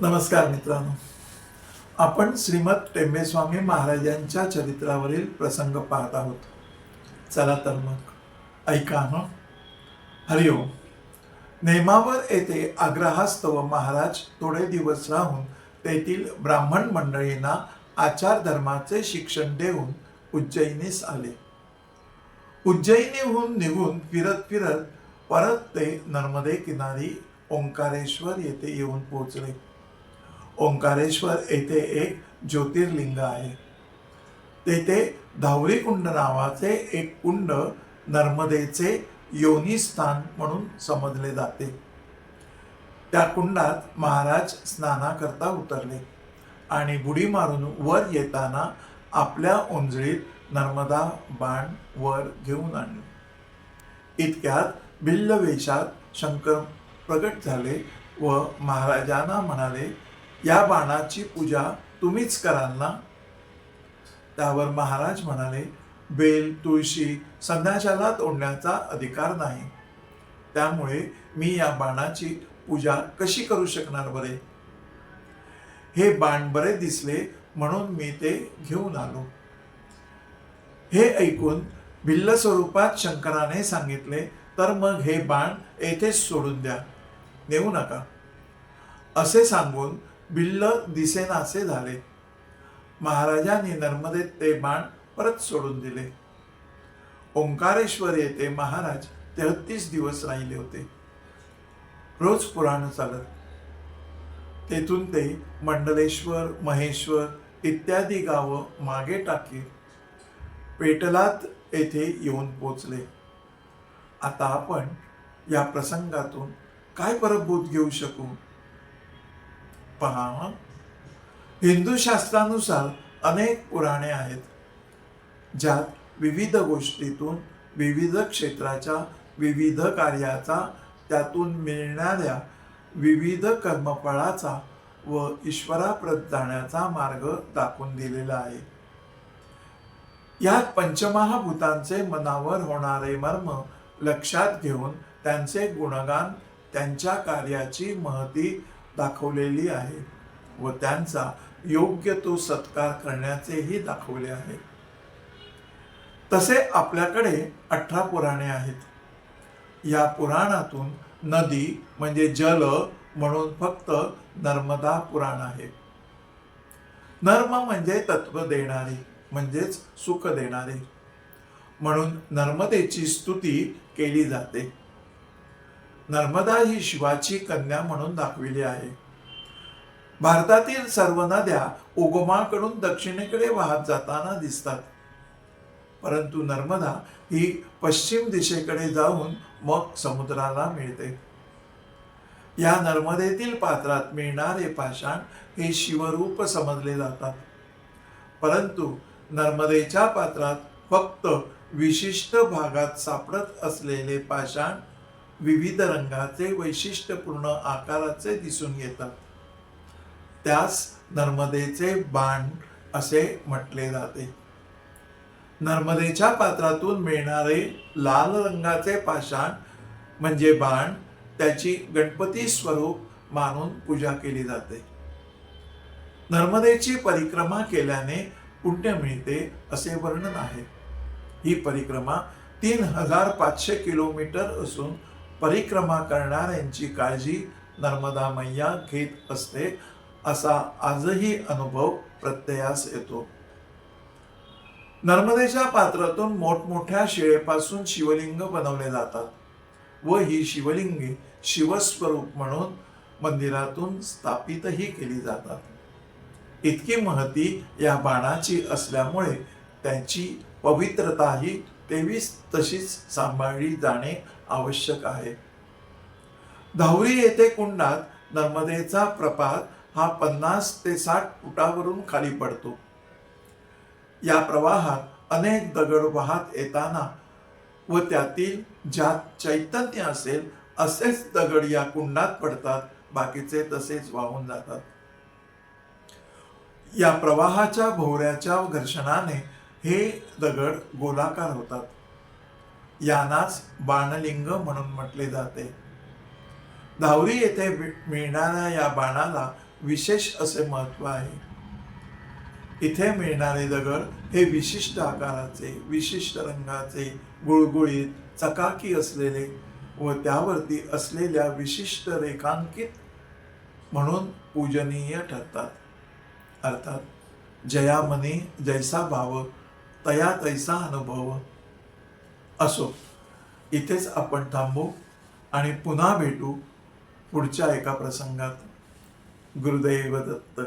नमस्कार मित्रांनो. आपण श्रीमद टेंबेस्वामी महाराजांच्या चरित्रावरील प्रसंग पाहत आहोत. चला तर मग ऐका हं. हरिओम नेमावर येथे आग्रहास्तव महाराज थोडे दिवस राहून तेथील ब्राह्मण मंडळींना आचार धर्माचे शिक्षण देऊन उज्जैनीस आले. उज्जैनीहून निघून फिरत फिरत परत ते नर्मदे किनारी ओंकारेश्वर येथे येऊन पोहोचले. ओंकारेश्वर येथे एक ज्योतिर्लिंग आहे. तेथे धावरी कुंड नावाचे एक कुंड नर्मदेचे योनी स्थान म्हणून समजले जाते. त्या कुंडात महाराज स्नानाकरता उतरले आणि बुडी मारून वर येताना आपल्या ओंजळीत नर्मदा बाण वर घेऊन आणले. इतक्यात भिल्ल वेशात शंकर प्रगट झाले व महाराजांना म्हणाले या बाणाची पूजा तुम्हीच कराल ना? त्यावर महाराज म्हणाले बेल तुळशी संध्याशाला तोडण्याचा अधिकार नाही. त्यामुळे मी या बाणाची पूजा कशी करू शकणार बरे? हे बाण बरे दिसले म्हणून मी ते घेऊन आलो. हे ऐकून भिल्ल स्वरूपात शंकराने सांगितले तर मग हे बाण येथेच सोडून द्या. नेऊ नका. असे सांगून भिल्ल दिसेनासे झाले. महाराजांनी नर्मदेत ते बाण परत सोडून दिले. ओंकारेश्वर येथे महाराज तेहतीस दिवस राहिले होते. रोज पुराण चालत. तेथून ते मंडलेश्वर महेश्वर इत्यादी गावं मागे टाकी पेटलात येथे येऊन पोचले. आता आपण या प्रसंगातून काय परतबोध घेऊ शकू? पहा हिंदू शास्त्रानुसार अनेक पुराणे आहेत ज्यात विविध गोष्टीतून विविध क्षेत्राच्या विविध कार्याचा त्यातून मिळणाऱ्या विविध कर्मफळाचा व ईश्वराप्रत जाण्याचा मार्ग दाखवून दिलेला आहे. यात पंचमहाभूतांचे मनावर होणारे मर्म लक्षात घेऊन त्यांचे गुणगान त्यांच्या कार्याची महती दाखवलेली आहे व त्यांचा योग्य तो सत्कार करण्याचेही दाखवले आहे. तसे आपल्याकडे अठरा पुराणे आहेत. या पुराणातून नदी म्हणजे जल म्हणून फक्त नर्मदा पुराण आहे. नर्म म्हणजे तत्व देणारी म्हणजेच सुख देणारे. म्हणून नर्मदेची स्तुती केली जाते. नर्मदा ही शिवाची कन्या म्हणून दाखविली आहे. भारतातील सर्व नद्या उगमाकडून दक्षिणेकडे वाहत जाताना दिसतात. परंतु नर्मदा ही पश्चिम दिशेकडे जाऊन मग समुद्राला मिळते. या नर्मदेतील पात्रात मिळणारे पाषाण हे शिवरूप समजले जातात. परंतु नर्मदेच्या पात्रात फक्त विशिष्ट भागात सापडत असलेले पाषाण विविध रंगाचे वैशिष्ट्यपूर्ण आकाराचे दिसून येतात. त्यास नर्मदेचे बाण असे म्हटले जाते. नर्मदेच्या पात्रातून मिळणारे लाल रंगाचे पाषाण म्हणजे बाण त्याची गणपती स्वरूप मानून पूजा केली जाते. नर्मदेची परिक्रमा केल्याने पुण्य मिळते असे वर्णन आहे. ही परिक्रमा तीन हजार पाचशे किलोमीटर असून परिक्रमा करणाऱ्यांची काळजी नर्मदा मैया घेत असते असा आजही अनुभव प्रत्ययास येतो. नर्मदेच्या पात्रातून मोठमोठ्या शिळेपासून शिवलिंग बनवले जातात व ही शिवलिंगे शिवस्वरूप म्हणून मंदिरातून स्थापितही केली जातात. इतकी महती या बाणाची असल्यामुळे त्याची पवित्रताही तेवीस तशीच सांभाळली जाणे आवश्यक आहे. धावरी येथे कुंडात नर्मदेचा प्रपात हा पन्नास ते साठ फुटावरून खाली पडतो. या प्रवाहात अनेक दगड वाहत येताना व त्यातील ज्यात चैतन्य असेल असेच दगड या कुंडात पडतात बाकीचे तसेच वाहून जातात. या प्रवाहाच्या भोवऱ्याच्या घर्षणाने हे दगड गोलाकार होतात. यानाच बाणलिंग म्हणून म्हटले जाते. धावरी येथे मिळणाऱ्या या बाणाला विशेष असे महत्त्व आहे. इथे मिळणारे दगड हे विशिष्ट आकाराचे विशिष्ट रंगाचे गुळगुळीत चकाकी असलेले व त्यावरती असलेल्या विशिष्ट रेखांकित म्हणून पूजनीय ठरतात. अर्थात जयामनी जैसा भाव तया तैसा अनुभव असो. इथेच आपण थांबू आणि पुन्हा भेटू पुढच्या एका प्रसंगात. गुरुदैव दत्त.